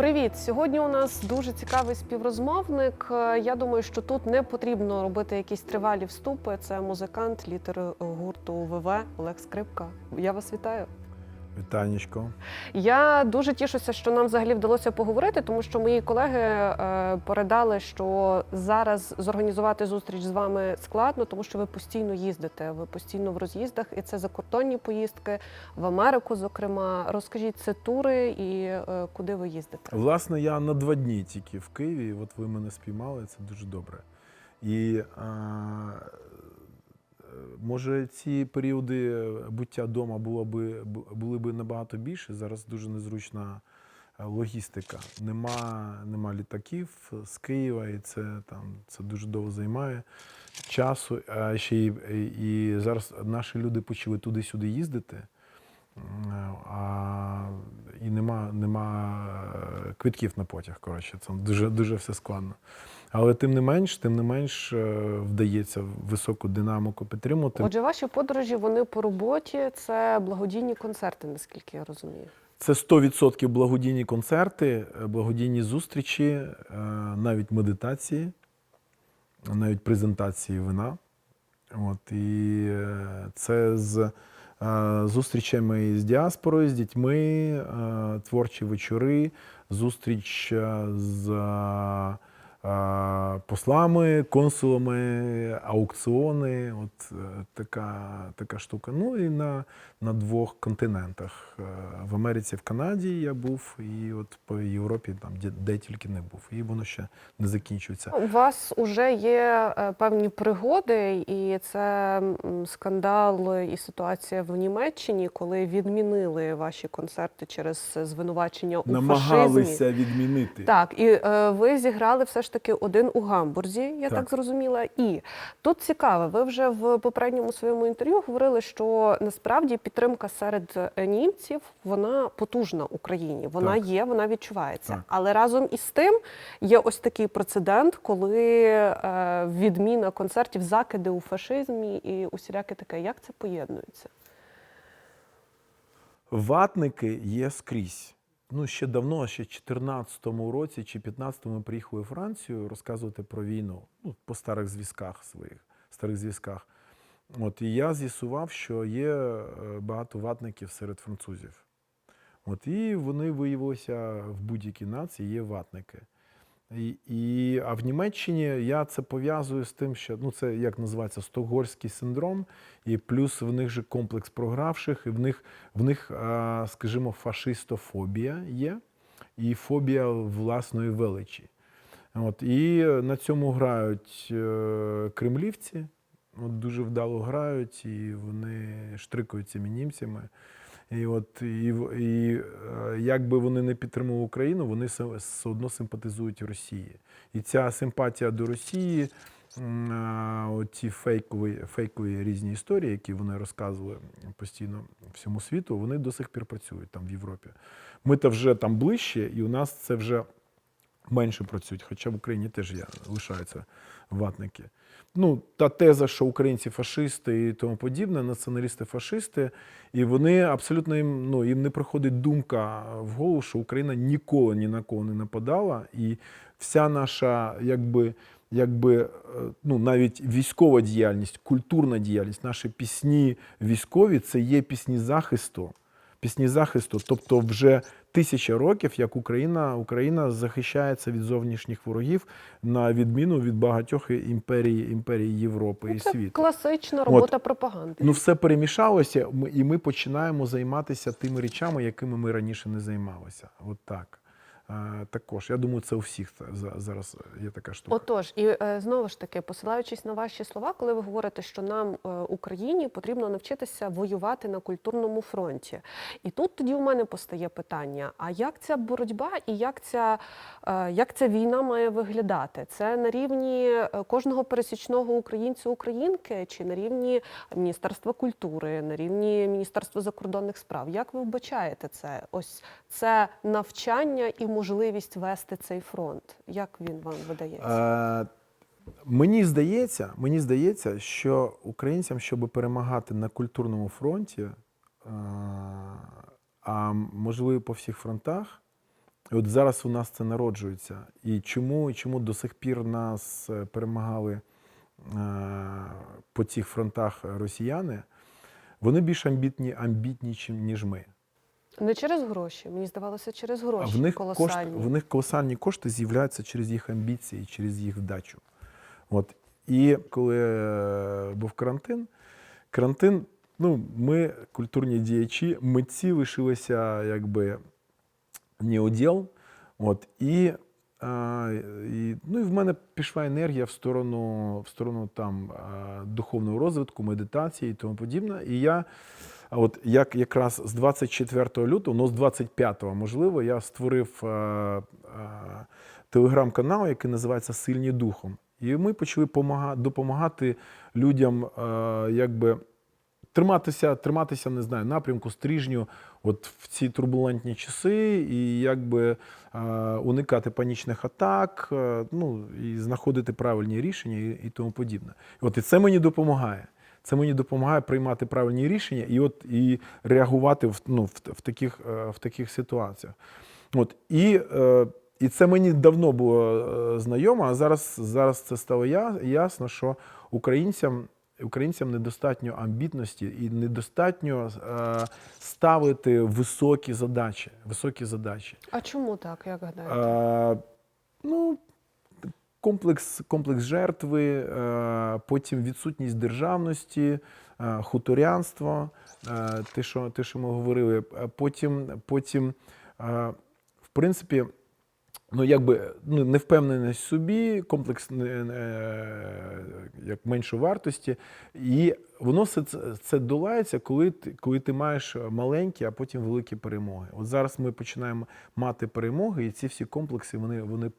Привіт! Сьогодні у нас дуже цікавий співрозмовник. Е, Я думаю, що тут не потрібно робити якісь тривалі вступи. Це музикант, літер гурту ВВ Олег Скрипка. Я вас вітаю. Вітанечко. Я дуже тішуся, що нам взагалі вдалося поговорити, тому що мої колеги е, передали, що зараз зорганізувати зустріч з вами складно, тому що ви постійно їздите, ви постійно в роз'їздах, і це закордонні поїздки в Америку. Зокрема, розкажіть це тури і е, куди ви їздите? Власне, я на два дні тільки в Києві. От ви мене спіймали, це дуже добре. І а, може ці періоди буття вдома було би, бу- були б набагато більше. Зараз дуже незручна е, логістика. Нема, нема літаків з Києва, і це там це дуже довго займає часу. А ще і, і зараз наші люди почали туди-сюди їздити. А, і нема, нема е, квитків на потяг. Коротше, це дуже, дуже все складно. Але тим не менш, тим не менш е, вдається високу динаміку підтримувати. Отже, ваші подорожі вони по роботі, це благодійні концерти, наскільки я розумію. Це 100% благодійні концерти, е, благодійні зустрічі, навіть медитації, навіть презентації вина. От, і це з зустрічами з діаспорою, з дітьми, е, творчі вечори, зустріч е, з е, е, послами, консулами, аукціони. От е, така, така штука. Ну і на, на двох континентах. Е, В Америці, в Канаді я був, і от по Європі, там, де, де тільки не був. І воно ще не закінчується. У вас вже є е, певні пригоди, і це скандал і ситуація в Німеччині, коли відмінили ваші концерти через звинувачення у фашизмі. Намагалися відмінити. Так, і е, ви зіграли все ж таки один у Гамбурзі, я так. Так. зрозуміла. І тут цікаво, ви вже в попередньому своєму інтерв'ю говорили, що насправді підтримка серед е, німців вона потужна Україні. Вона Так. є, вона відчувається. Так. Але разом із тим є ось такий прецедент, коли е, відміна концертів, закиди у фашизмі і усіляке таке. Як це поєднується? Ватники є скрізь. Ну, ще давно, ще в 14-му році чи 15-му ми приїхали у Францію розказувати про війну ну, по старих зв'язках своїх, старих зв'язках. От, і я з'ясував, що є е, багато ватників серед французів. От, і вони виявилися в будь-якій нації є ватники. І, і, а в Німеччині я це пов'язую з тим, що ну, це як називається стокгольський синдром, і плюс в них же комплекс програвших, і в них, в них скажімо, фашистофобія є, і фобія власної величі. От, і на цьому грають е, кремлівці, от, дуже вдало грають, і вони штрикають цими німцями. І от і, і е, як би вони не підтримували Україну, вони все, одно симпатизують Росії. І ця симпатія до Росії, м, оці фейкові, фейкові різні історії, які вони розказували постійно всьому світу, вони до сих пір працюють там в Європі. Ми то вже там ближче, і у нас це вже менше працюють, хоча в Україні теж є, лишаються ватники. Ну, та теза, що українці фашисти і тому подібне, націоналісти фашисти, і вони абсолютно їм, ну, їм не приходить думка в голову, що Україна ніколи ні на кого не нападала, і вся наша, якби, якби е, ну, навіть військова діяльність, культурна діяльність, наші пісні військові це є пісні захисту. Пісні захисту, тобто вже тисяча років, як Україна, Україна захищається від зовнішніх ворогів на відміну від багатьох імперій, імперій Європи і це світу. класична робота пропаганди. Ну, все перемішалося, ми- і ми починаємо займатися тими речами, якими ми раніше не займалися. От так. Також я думаю, це у всіх за- зараз є така штука. Отож, і е, знову ж таки, посилаючись на ваші слова, коли ви говорите, що нам е, Україні потрібно навчитися воювати на культурному фронті. І тут тоді у мене постає питання: а як ця боротьба і як ця, е, як ця війна має виглядати? Це на рівні кожного пересічного українця українки чи на рівні Міністерства культури, на рівні Міністерства закордонних справ? Як ви вбачаєте це? Ось це навчання і можливість вести цей фронт. Як він вам видається? Е, Мені здається, мені здається, що українцям, щоб перемагати на культурному фронті, е, а можливо по всіх фронтах, І от зараз у нас це народжується. І чому, чому до сих пір нас е, перемагали по цих фронтах росіяни? Вони більш амбітні, амбітні, ніж ми. Не через гроші. Мені здавалося, через гроші. в них, колосальні. в них колосальні кошти з'являються через їх амбіції, через їх вдачу. От. І коли е, був карантин, карантин, ну, ми, культурні діячі, митці лишилися якби неоділ. От, і, а, і, ну, і в мене пішла енергія в сторону, в сторону там, духовного розвитку, медитації і тому подібне. І я, от як якраз з 24 лютого, ну з 25-го, можливо, я створив а, а, телеграм-канал, який називається Сильні духом. І ми почали допомагати людям, а, якби триматися, триматися, не знаю, напрямку стрижню, от в ці турбулентні часи, і якби е, уникати панічних атак, е, ну і знаходити правильні рішення і, і тому подібне. От і це мені допомагає. Це мені допомагає приймати правильні рішення і от і реагувати в, ну, в, в, таких, е, в таких ситуаціях. От і, е, і це мені давно було е, знайомо, а зараз, зараз це стало я, ясно, що українцям українцям недостатньо амбітності і недостатньо ставити високі задачі. Високі задачі. А чому так, як гадаєте? Е, ну, комплекс, комплекс жертви, е, потім відсутність державності, е, хуторянство, е, те, що, те, що ми говорили. Потім, потім в принципі, ну, якби ну, невпевненість в собі, комплекс як меншої вартості. І воно все це, долається, коли ти, коли ти маєш маленькі, а потім великі перемоги. От зараз ми починаємо мати перемоги, і ці всі комплекси вони, вони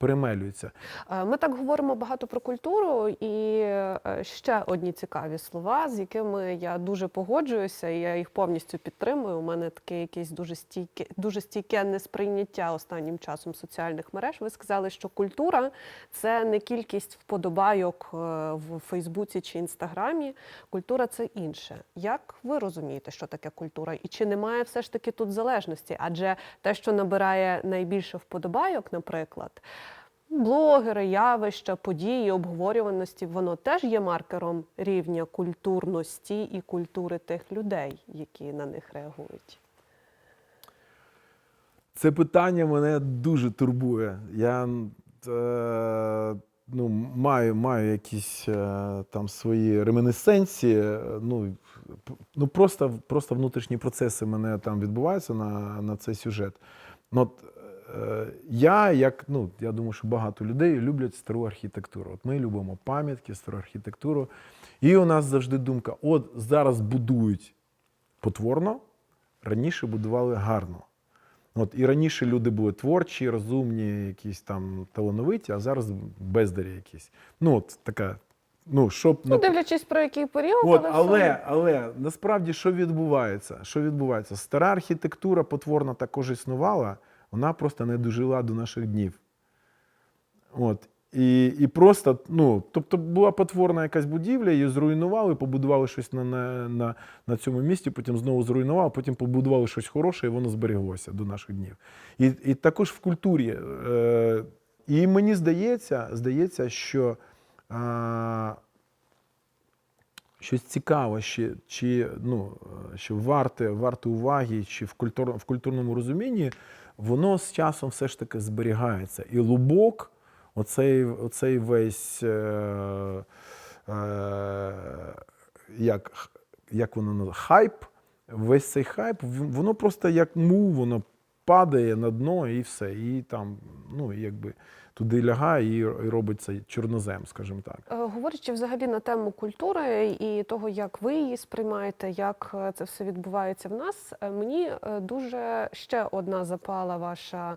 перемелюються. Е, Ми так говоримо багато про культуру, і е, ще одні цікаві слова, з якими я дуже погоджуюся, і я їх повністю підтримую. У мене таке якесь дуже стійке, дуже стійке несприйняття останнім часом соціальних мереж. Ви сказали, що культура це не кількість вподобайок е, в Фейсбуці чи Інстаграмі. Культура це інше. Як ви розумієте, що таке культура? І чи немає все ж таки тут залежності? Адже те, що набирає найбільше вподобайок, наприклад, блогери, явища, події, обговорюваності, воно теж є маркером рівня культурності і культури тих людей, які на них реагують. Це питання мене дуже турбує. Я е, ну, маю, маю якісь е, там свої ремінесценції. е, Ну, ну просто, просто внутрішні процеси мене там відбуваються на, на цей сюжет. Ну, е, я, як, ну, я думаю, що багато людей люблять стару архітектуру. От ми любимо пам'ятки, стару архітектуру. І у нас завжди думка: от зараз будують потворно, раніше будували гарно. От, і раніше люди були творчі, розумні, якісь там талановиті, а зараз бездарі якісь. Ну, от така. Ну, щоб Ну, дивлячись про який період, От, але, але, але насправді що відбувається? Що відбувається? Стара архітектура потворна також існувала, вона просто не дожила до наших днів. От. І, і просто, ну, тобто була потворна якась будівля, її зруйнували, побудували щось на, на, на, на цьому місці, потім знову зруйнували, потім побудували щось хороше, і воно збереглося до наших днів. І, і також в культурі. Е, і мені здається, здається, що. Е, щось цікаве, чи, чи ну, що варте, варте уваги, чи в, культур, в культурному розумінні, воно з часом все ж таки зберігається. І лубок, оцей, оцей весь, е, е, як, як воно хайп, весь цей хайп, воно просто як му, воно падає на дно і все. І там, ну, якби туди лягає і, робить цей чорнозем, скажімо так. Е, Говорячи взагалі на тему культури і того, як ви її сприймаєте, як е, це все відбувається в нас, е, мені дуже ще одна запала ваша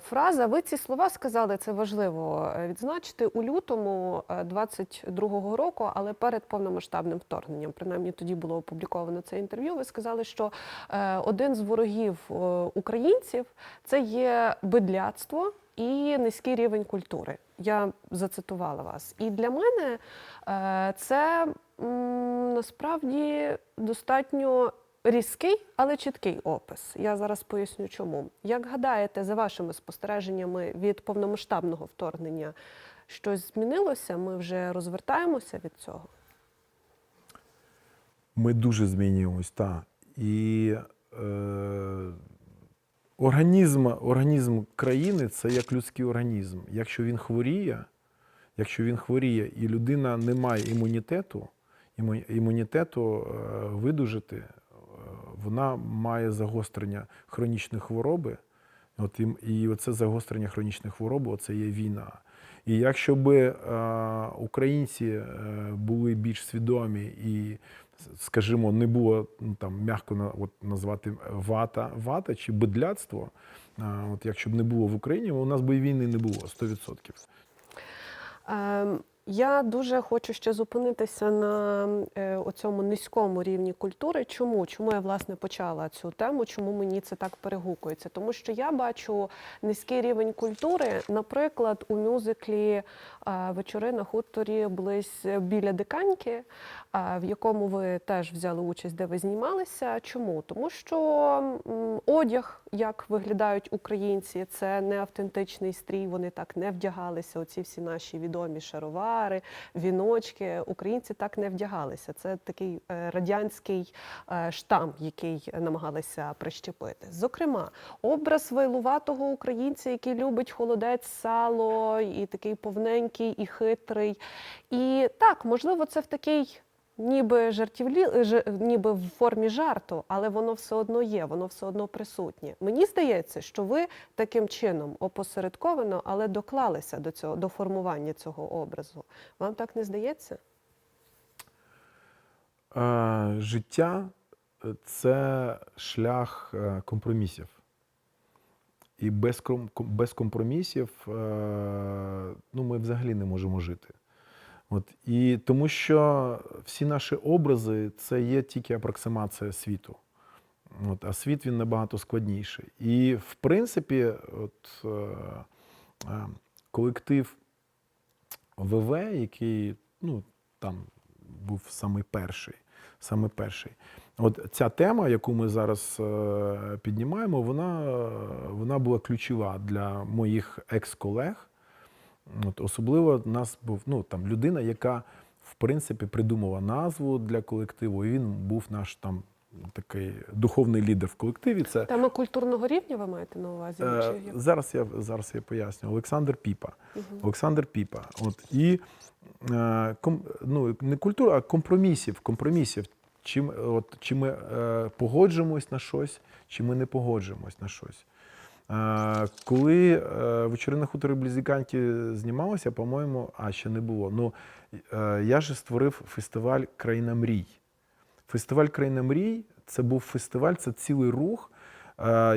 фраза. Ви ці слова сказали, це важливо відзначити у лютому е, 22-го року, але перед повномасштабним вторгненням. Принаймні тоді було опубліковано це інтерв'ю. Ви сказали, що один з ворогів українців це є бидляцтво і низький рівень культури. Я зацитувала вас. І для мене е, це насправді достатньо різкий, але чіткий опис. Я зараз поясню, чому. Як гадаєте, за вашими спостереженнями від повномасштабного вторгнення щось змінилося? Ми вже розвертаємося від цього? Ми дуже змінюємось, так. І е, організм, організм країни це як людський організм. Якщо він хворіє, якщо він хворіє і людина не має імунітету, імунітету е, видужити, е, вона має загострення хронічної хвороби. От і, і оце загострення хронічної хвороби це є війна. І якщо би е, українці були більш свідомі і, скажімо, не було ну, там м'яко от, назвати вата, вата чи бедляцтво, от якщо б не було в Україні, у нас би і війни не було 100%. Ем, Я дуже хочу ще зупинитися на е, оцьому низькому рівні культури. Чому? Чому я власне почала цю тему? Чому мені це так перегукується? Тому що я бачу низький рівень культури, наприклад, у мюзиклі е, вечори на хуторі близь біля диканьки, е, в якому ви теж взяли участь, де ви знімалися. Чому? Тому що одяг, як виглядають українці, це не автентичний стрій. Вони так не вдягалися. Оці всі наші відомі шаровари, віночки. Українці так не вдягалися. Це такий е, радянський штам, який намагалися прищепити. Зокрема, образ вайлуватого українця, який любить холодець, сало, і такий повненький і хитрий. І так, можливо, це в такий. Ніби жартівлі, ж- ніби в формі жарту, але воно все одно є, воно все одно присутнє. Мені здається, що ви таким чином опосередковано, але доклалися до цього до формування цього образу. Вам так не здається? Е, Життя е, це шлях е, компромісів. І без, без компромісів е, ну, ми взагалі не можемо жити. От. І тому що всі наші образи це є тільки апроксимація світу. От, а світ він набагато складніший. І в принципі, от, е, е, колектив ВВ, який ну, там був самий перший. Саме перший. От ця тема, яку ми зараз е, піднімаємо, вона, вона була ключова для моїх екс-колег. От, особливо нас був ну, там, людина, яка в принципі придумала назву для колективу, і він був наш там такий духовний лідер в колективі. Це Тема культурного рівня ви маєте на увазі? Е, Зараз я зараз я поясню. Олександр Піпа. Мгм. Олександр Піпа. От і е, ком, ну, не культура, а компромісів. Компромісів. Чи, от, чи ми е, погоджуємось на щось, чи ми не погоджуємось на щось. Коли е, вечори на хуторі Близьканки знімалося, по-моєму, а ще не було. Ну, е, я ж створив фестиваль Країна мрій. Фестиваль Країна мрій це був фестиваль, це цілий рух,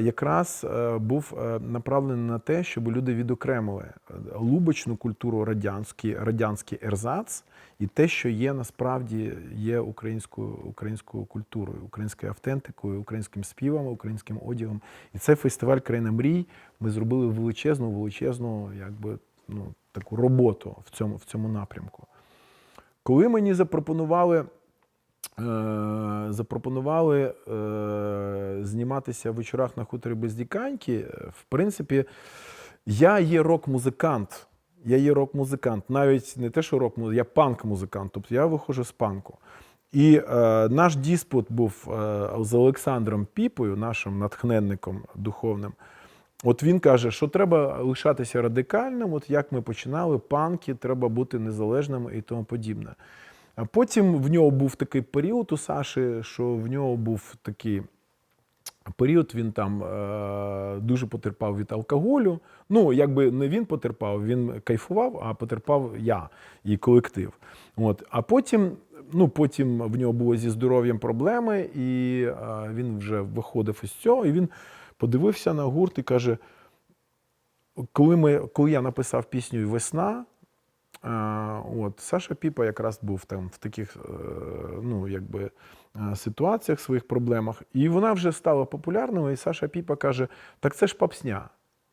якраз е, був е, направлений на те, щоб люди відокремили е, лубочну культуру радянський, радянський ерзац і те, що є насправді є українською, українською культурою, українською автентикою, українським співом, українським одягом. І цей фестиваль Країна мрій ми зробили величезну, величезну, якби ну таку роботу в цьому, в цьому напрямку. Коли мені запропонували е, запропонували е, зніматися в вечорах на хуторі Бездіканьки, е, в принципі, я є рок-музикант. Я є рок-музикант. Навіть не те, що рок-музикант, я панк-музикант. Тобто я виходжу з панку. І е, наш диспут був е, з Олександром Піпою, нашим натхненником духовним. От він каже, що треба лишатися радикальним, от як ми починали, панки, треба бути незалежним і тому подібне. А потім в нього був такий період у Саші, що в нього був такий період, він там е, дуже потерпав від алкоголю. Ну, якби не він потерпав, він кайфував, а потерпав я і колектив. От. А потім, ну, потім в нього було зі здоров'ям проблеми, і е, він вже виходив із цього, і він подивився на гурт і каже: коли, ми, коли я написав пісню Весна, а, от, Саша Піпа якраз був там в таких е, ну, якби, е, ситуаціях, своїх проблемах. І вона вже стала популярною, і Саша Піпа каже: так це ж попсня.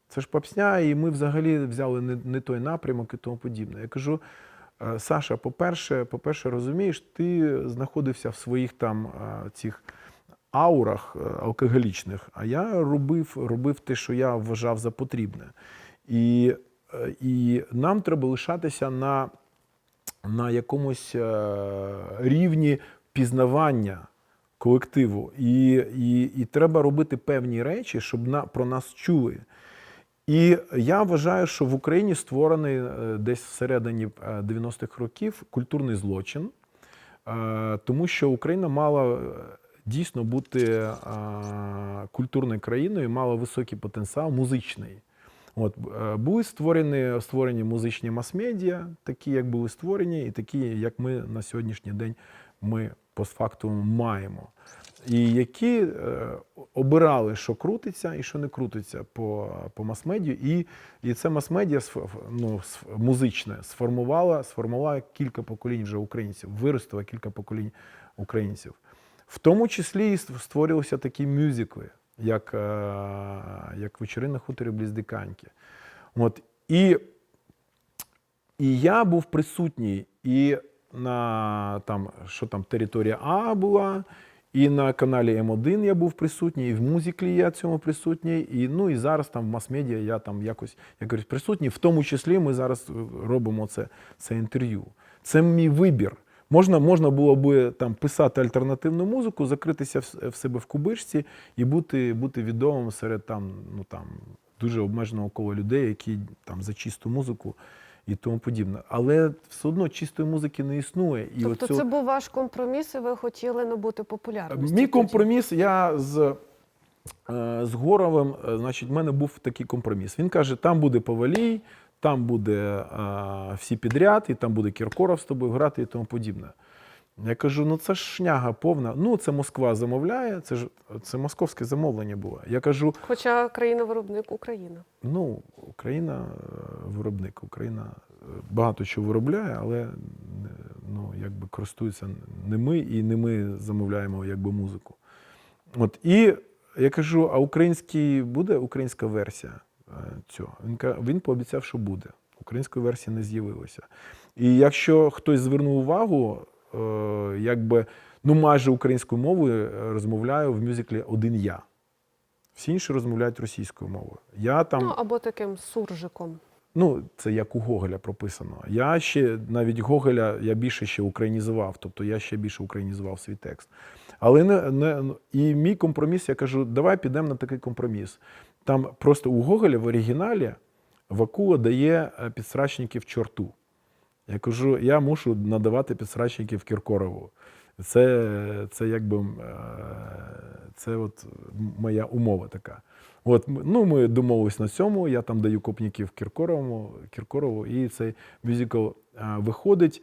Це ж попсня, і ми взагалі взяли не, не той напрямок і тому подібне. Я кажу. «Е, Саша, по-перше, по-перше, розумієш, ти знаходився в своїх там цих аурах алкоголічних, а я робив, робив те, що я вважав за потрібне. І, і нам треба лишатися на, на якомусь е, рівні пізнавання колективу. І, і, і треба робити певні речі, щоб на, про нас чули. І я вважаю, що в Україні створений е, десь всередині е, 90-х років культурний злочин, е, тому що Україна мала е, дійсно бути е, культурною країною, мала високий потенціал музичний. От, е, були створені, створені музичні мас-медіа, такі, як були створені, і такі, як ми на сьогоднішній день ми постфактум маємо. І які е, обирали, що крутиться і що не крутиться по, по мас-медію. І, і це мас-медіа ну, музичне сформувало, сформувало кілька поколінь вже українців, виростило кілька поколінь українців. В тому числі і ст- створювалися такі мюзикли, як, е, як вечори на хуторі бліз Диканьки. От. І, і я був присутній і на там, що там, територія А була, і на каналі М1 я був присутній, і в музиклі я цьому присутній, і, ну, і зараз там в мас-медіа я там якось я кажу, присутній. В тому числі ми зараз робимо це, це інтерв'ю. Це мій вибір. Можна, можна було би там писати альтернативну музику, закритися в, в себе в кубишці і бути, бути відомим серед там, ну, там, дуже обмеженого кола людей, які там за чисту музику і тому подібне. Але все одно чистої музики не існує. І Тобто оцю- це був ваш компроміс, і ви хотіли набути популярності. Мій тоді? компроміс, я з, е, з Горовим, е, значить, в мене був такий компроміс. Він каже: там буде Повалій, там буде е, всі підряд, і там буде Кіркоров з тобою грати і тому подібне. Я кажу: ну це ж шняга повна. Ну, це Москва замовляє, це ж це московське замовлення було. Я кажу: Хоча країна-виробник Україна. ну, Україна е, виробник, Україна е, багато чого виробляє, але е, ну, якби користується не ми, і не ми замовляємо якби музику. От і я кажу: а український буде українська версія цього? Він він пообіцяв, що буде. Української версії не з'явилося. І якщо хтось звернув увагу, е, якби ну майже українською мовою е, розмовляю в мюзиклі один я. Всі інші розмовляють російською мовою. Я там Ну або таким суржиком. Ну, це як у Гоголя прописано. Я ще навіть Гоголя я більше ще українізував, тобто я ще більше українізував свій текст. Але не, не і мій компроміс, я кажу, давай підемо на такий компроміс. Там просто у Гоголя в оригіналі Вакула дає е, підсрачників чорту. Я кажу, я мушу надавати підсрачників Кіркорову. Це, це якби е, це от моя умова така. От, ну, ми домовились на цьому, я там даю копніків Кіркорову, Кіркорову, і цей мюзикл е, виходить.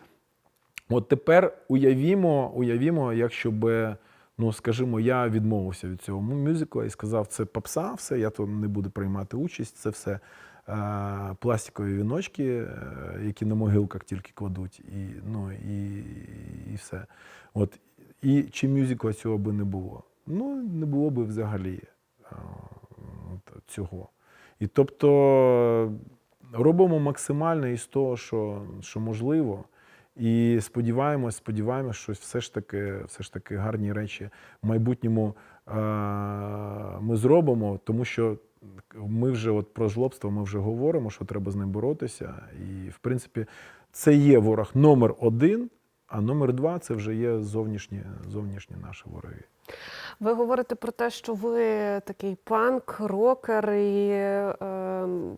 От тепер уявімо, уявімо, якщо би, ну скажімо, я відмовився від цього мюзикла і сказав, це попса, все, я тут не буду приймати участь, це все е, пластикові віночки, е, які на могилках тільки кладуть, і, ну, і, і все. От, і чи мюзикла цього би не було? Ну, не було би взагалі е, цього. І тобто робимо максимально із того, що, що можливо. І сподіваємось, сподіваємось, що все ж таки, все ж таки гарні речі в майбутньому е, ми зробимо, тому що ми вже от про жлобство ми вже говоримо, що треба з ним боротися. І, в принципі, це є ворог номер один, а номер два це вже є зовнішні, зовнішні наші вороги. Ви говорите про те, що ви такий панк, рокер і е,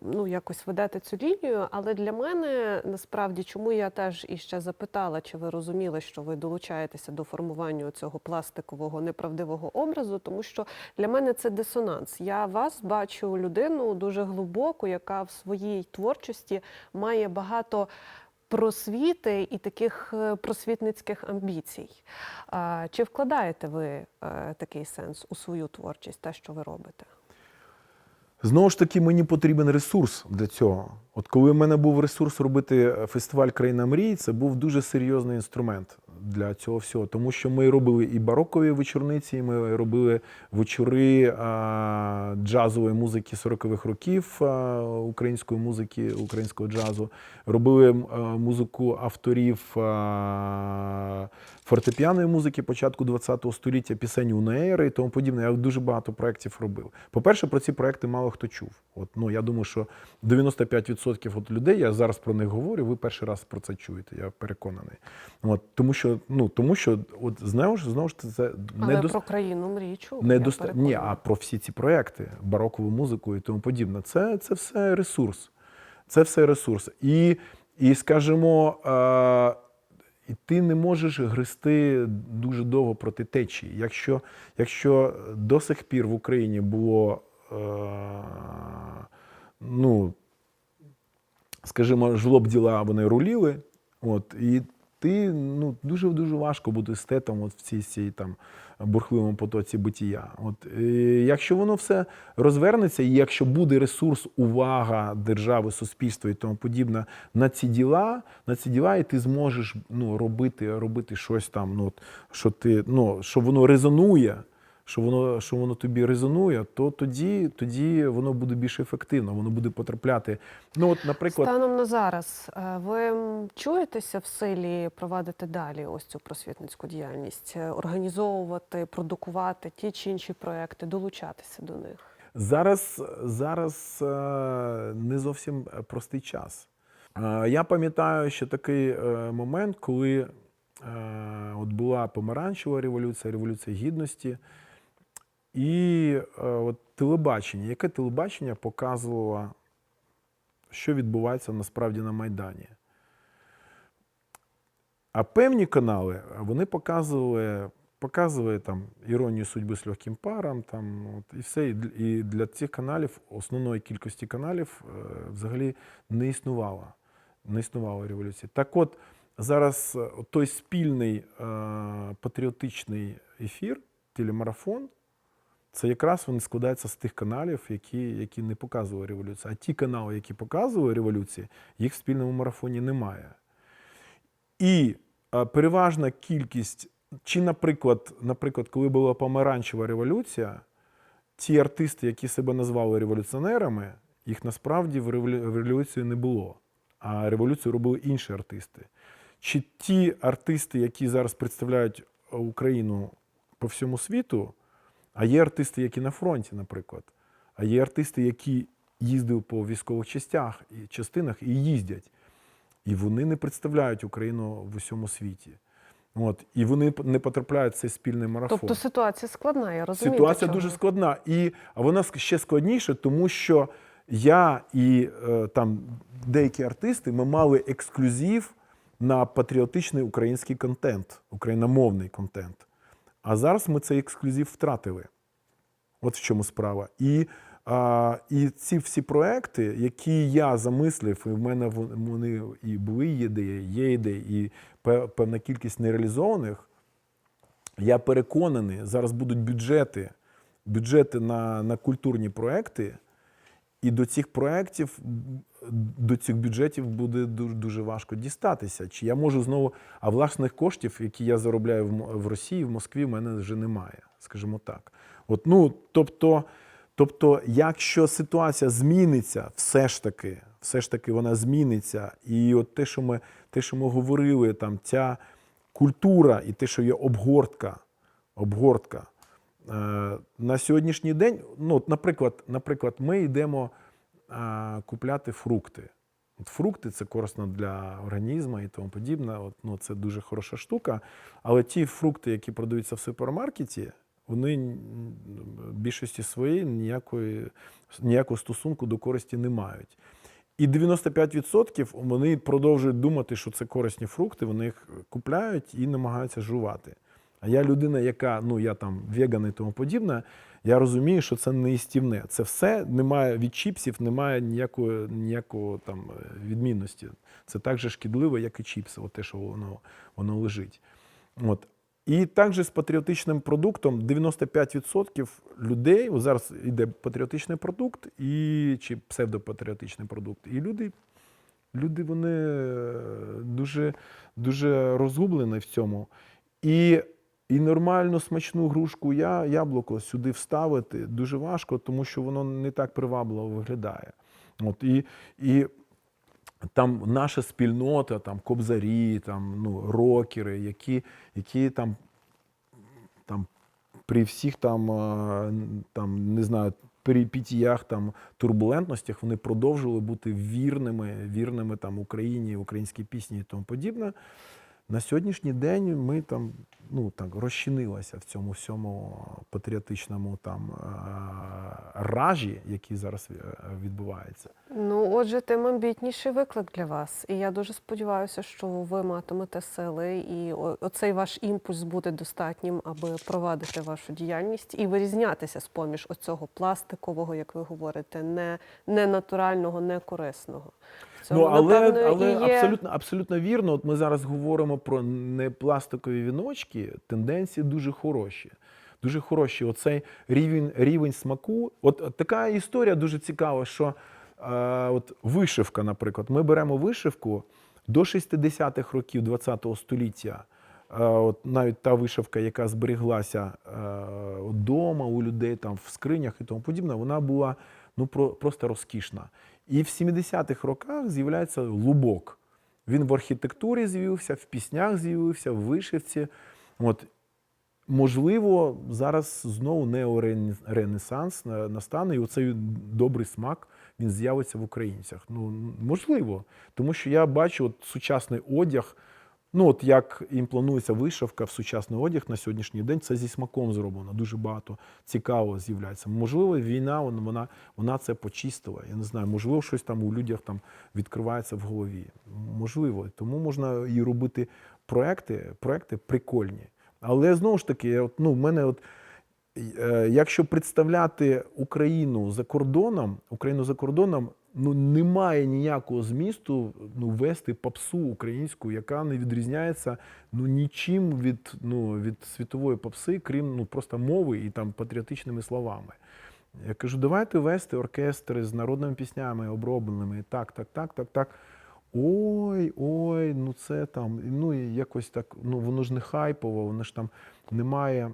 ну, якось ведете цю лінію. Але для мене насправді, чому я теж іще запитала, чи ви розуміли, що ви долучаєтеся до формування цього пластикового неправдивого образу, тому що для мене це дисонанс. Я вас бачу людину дуже глибоку, яка в своїй творчості має багато просвіти і таких е, просвітницьких амбіцій. Чи вкладаєте ви е, такий сенс у свою творчість, те, що ви робите? Знову ж таки, мені потрібен ресурс для цього. От коли в мене був ресурс робити фестиваль Країна мрій, це був дуже серйозний інструмент для цього всього. Тому що ми робили і барокові вечорниці, і ми робили вечори а, джазової музики 40-х років, а, української музики, українського джазу. Робили а, музику авторів а, фортепіаної музики початку ХХ століття, пісень Унеєри і тому подібне. Я дуже багато проєктів робив. По-перше, про ці проекти мало хто чув. От, ну, я думаю, що 95% от людей, я зараз про них говорю, ви перший раз про це чуєте, я переконаний. От, тому що, ну, тому що от, знову ж, знову ж це Але не про країну мрій чув. не доста... Ні, а про всі ці проекти, барокову музику і тому подібне. Це, це все ресурс. Це все ресурс. І, і скажімо, е, і ти не можеш гристи дуже довго проти течії. Якщо, якщо до сих пір в Україні було, е, ну, скажімо, жлоб діла, вони руліли, от, і ти ну, дуже дуже важко бути естетом от в цій, цій там бурхливому потоці битія. От, і, якщо воно все розвернеться, і якщо буде ресурс, увага держави, суспільства і тому подібне на ці діла, на ці діла, і ти зможеш ну, робити, робити щось там, ну, от, що ти, ну, що воно резонує. Що воно, що воно тобі резонує, то тоді, тоді воно буде більш ефективно, воно буде потрапляти. Ну, от, наприклад, Станом на зараз е, ви чуєтеся в силі провадити далі ось цю просвітницьку діяльність, е, організовувати, продукувати ті чи інші проекти, долучатися до них? Зараз, зараз е, не зовсім простий час. Я пам'ятаю ще такий момент, коли от була помаранчева революція, революція гідності, і е, от телебачення. Яке телебачення показувало, що відбувається насправді на Майдані? А певні канали вони показували, показували там іронію судьби з легким паром, там от, і все. І для цих каналів, основної кількості каналів, е, взагалі не існувало. Не існувало революції. Так от зараз е, той спільний е, патріотичний ефір, телемарафон, це якраз він складається з тих каналів, які, які не показували революцію. А ті канали, які показували революцію, їх в спільному марафоні немає. І переважна кількість, чи, наприклад, наприклад, коли була помаранчева революція, ті артисти, які себе назвали революціонерами, їх насправді в революції не було. А революцію робили інші артисти. Чи ті артисти, які зараз представляють е, Україну по всьому світу, а є артисти, які на фронті, наприклад, а є артисти, які їздили по військових частях і частинах і їздять. І вони не представляють Україну в усьому світі. От, і вони не потрапляють в цей спільний марафон. Тобто ситуація складна, я розумію. Ситуація дуже складна. І а вона ще складніша, тому що я і е, там деякі артисти ми мали ексклюзив на патріотичний український контент, україномовний контент. А зараз ми цей ексклюзив втратили. От в чому справа. І, а, і ці всі проекти, які я замислив, і в мене вони і були ідеї, є ідеї, і певна кількість нереалізованих. Я переконаний, зараз будуть бюджети, бюджети на, на культурні проекти, і до цих проєктів, до цих бюджетів буде дуже, важко дістатися. Чи я можу знову, а власних коштів, які я заробляю в, Росії, в Москві, в мене вже немає, скажімо так. От, ну, тобто, тобто, якщо ситуація зміниться, все ж таки, все ж таки вона зміниться, і от те, що ми, те, що ми говорили, там ця культура і те, що є обгортка, обгортка. Е, На сьогоднішній день, ну, наприклад, наприклад, ми йдемо купляти фрукти. От фрукти це корисно для організму і тому подібне. От, ну, це дуже хороша штука. Але ті фрукти, які продаються в супермаркеті, вони в більшості своєї ніякої, ніякого стосунку до користі не мають. І 95% вони продовжують думати, що це корисні фрукти, вони їх купляють і намагаються жувати. А я людина, яка, ну я там веган і тому подібне, я розумію, що це не істівне. Це все немає від чіпсів, немає ніякої, ніякого там е, відмінності. Це так же шкідливо, як і чіпси, от те, що воно, воно лежить. От. І також з патріотичним продуктом 95% людей, от зараз йде патріотичний продукт і, чи псевдопатріотичний продукт, і люди Люди вони е, дуже, дуже розгублені в цьому. І, і нормально смачну грушку я, яблуко сюди вставити дуже важко, тому що воно не так привабливо виглядає. От, і, і там наша спільнота, там кобзарі, там, ну, рокери, які, які там, там при всіх там, там не знаю, перипетіях, там, турбулентностях вони продовжували бути вірними, вірними там, Україні, українській пісні і тому подібне. На сьогоднішній день ми там, ну, так, розчинилися в цьому всьому патріотичному там, е, ражі, який зараз е, відбувається. Ну, отже, тим амбітніший виклик для вас. І я дуже сподіваюся, що ви матимете сили, і оцей ваш імпульс буде достатнім, аби провадити вашу діяльність і вирізнятися з поміж оцього пластикового, як ви говорите, не, не натурального, цьому, Ну, але, напевно, але і є... абсолютно, абсолютно вірно. От ми зараз говоримо про непластикові віночки, тенденції дуже хороші. Дуже хороші. Оцей рівень, рівень смаку. От, от така історія дуже цікава, що е, от вишивка, наприклад, ми беремо вишивку до 60-х років ХХ століття. Е, От навіть та вишивка, яка збереглася вдома у людей там в скринях і тому подібне, вона була ну про, просто розкішна. І в 70-х роках з'являється лубок. Він в архітектурі з'явився, в піснях з'явився, в вишивці. От, можливо, зараз знову неоренесанс настане, і оцей добрий смак він з'явиться в українцях. Ну, можливо, тому що я бачу от сучасний одяг. Ну, от як їм планується вишивка в сучасний одяг на сьогоднішній день, це зі смаком зроблено. Дуже багато цікавого з'являється. Можливо, війна вона, вона, це почистила. Я не знаю, можливо, щось там у людях там відкривається в голові. Можливо, тому можна і робити проекти, проекти прикольні. Але знову ж таки, от, ну, в мене от. Е, Якщо представляти Україну за кордоном, Україну за кордоном, ну немає ніякого змісту ну, вести попсу українську, яка не відрізняється ну нічим від, ну, від світової попси, крім ну просто мови і там патріотичними словами. Я кажу, давайте вести оркестри з народними піснями обробленими. Так, так, так, так, так. Ой, ой, ну це там, ну якось так, ну воно ж не хайпово, воно ж там немає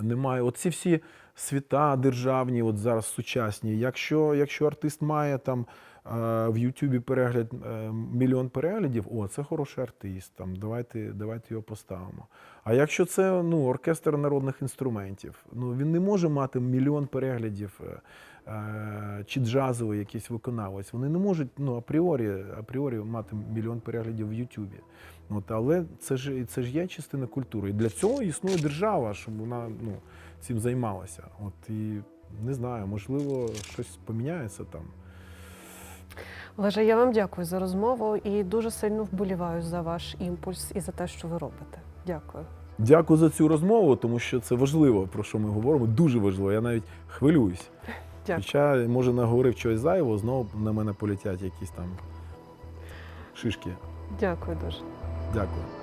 немає. Оці всі свята державні, от зараз сучасні. Якщо, якщо артист має там в Ютубі перегляд е, мільйон переглядів, о, це хороший артист. Там, давайте, давайте його поставимо. А якщо це ну, оркестр народних інструментів, ну він не може мати мільйон переглядів. е, е, Чи джазовий якийсь виконавець, вони не можуть ну, апріорі, апріорі мати мільйон переглядів в Ютубі. Але це ж це ж є частина культури. І для цього існує держава, щоб вона ну, цим займалася. От і не знаю, можливо, щось поміняється там. Олеже, я вам дякую за розмову і дуже сильно вболіваю за ваш імпульс і за те, що ви робите. Дякую. Дякую за цю розмову, тому що це важливо, про що ми говоримо. Дуже важливо. Я навіть хвилююсь. Дякую. Хоча, може, наговорив чогось зайвого, знову на мене полетять якісь там шишки. Дякую дуже. Дякую.